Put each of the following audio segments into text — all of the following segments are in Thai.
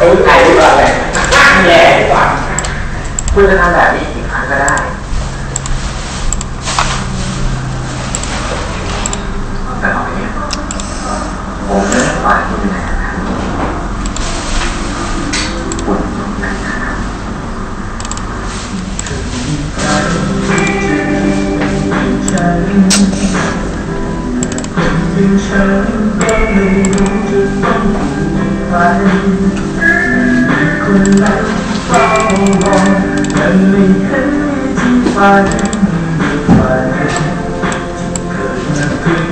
เออใครดีกว่าอะไรแย่ดีกว่าคุณจะทำแบบนี้กี่ครั้งก็ได้แต่ต่อไปนี้ผมจะไม่ปล่อยคุณอยู่ในฐานะคุณอยู่ในฐานะฉันก็ไม่รู้จะต้องพูดไป ที่ไปไม่ไปที่เกิดมาเพื่อ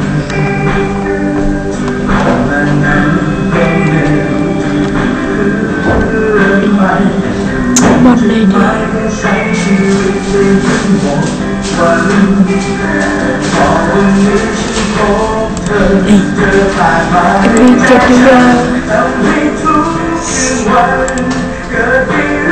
กันที่ผ่านนั้นก็ไม่รู้จะคือเรื่องใหม่หมดเลยดิไม่ได้ใช้ชีวิตได้ทั้งหมดวันพอวันนี้ฉันพบเธอเจอผ่านมามีเจ็ดเรื่องทำให้ทุกคืนวันเกิดเ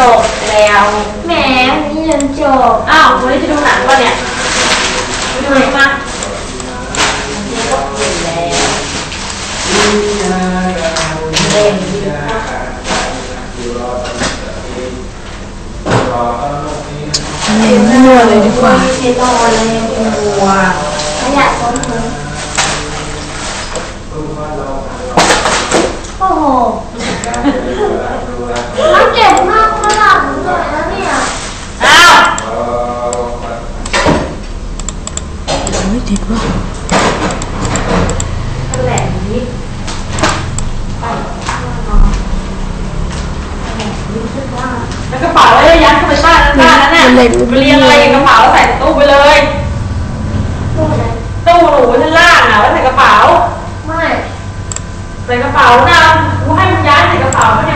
จบแล้วแหมวันนี้เรียนจบ อ้าววันนี้จะดูหนังป่ะเนี่ยไปดูหนังมานี่ก็เห็นแล้วเล่นดีมาก เล่นมั่วเลยดีกว่า ไม่ใช่ตอนเลยหัวไม่อยากต้นทุนโอ้โห ไม่ติดว่าแหลมนิดไปแล้วกระเป๋าไว้เลยยัดเข้าไปบ้านนั้นบ้านนั้นน่ะไปเรียงอะไรกระเป๋าใส่ตู้ไปเลยตู้ไหนตู้หนูชั้นล่างอะไว้ใส่กระเป๋า ไม่ ใส่กระเป๋านะกูให้มึงย้ายใส่กระเป๋าไม่ได้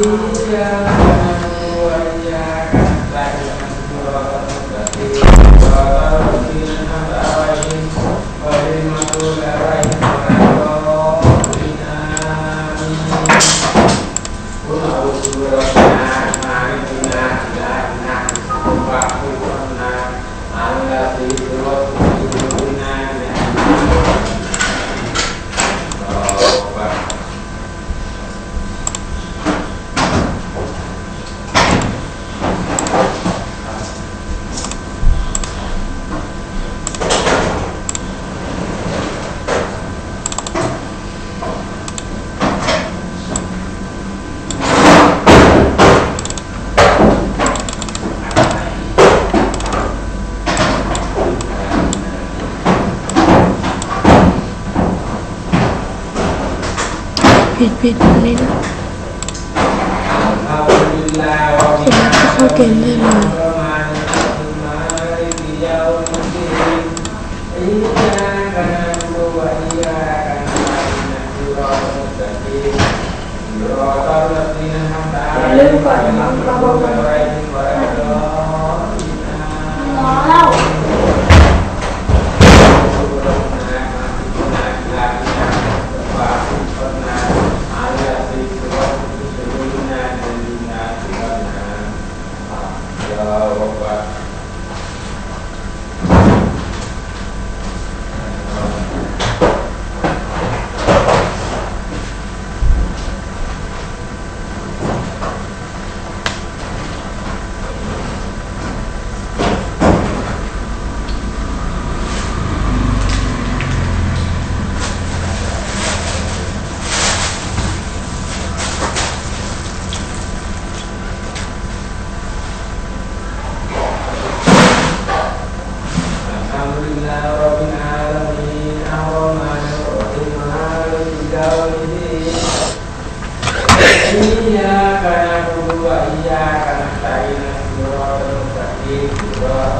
dunia dan keluarga ผิดผิดอันนี้นะเสร็จแล้วก็เข้าเกมได้เลย ลืมก่อนนะเราบ Amém.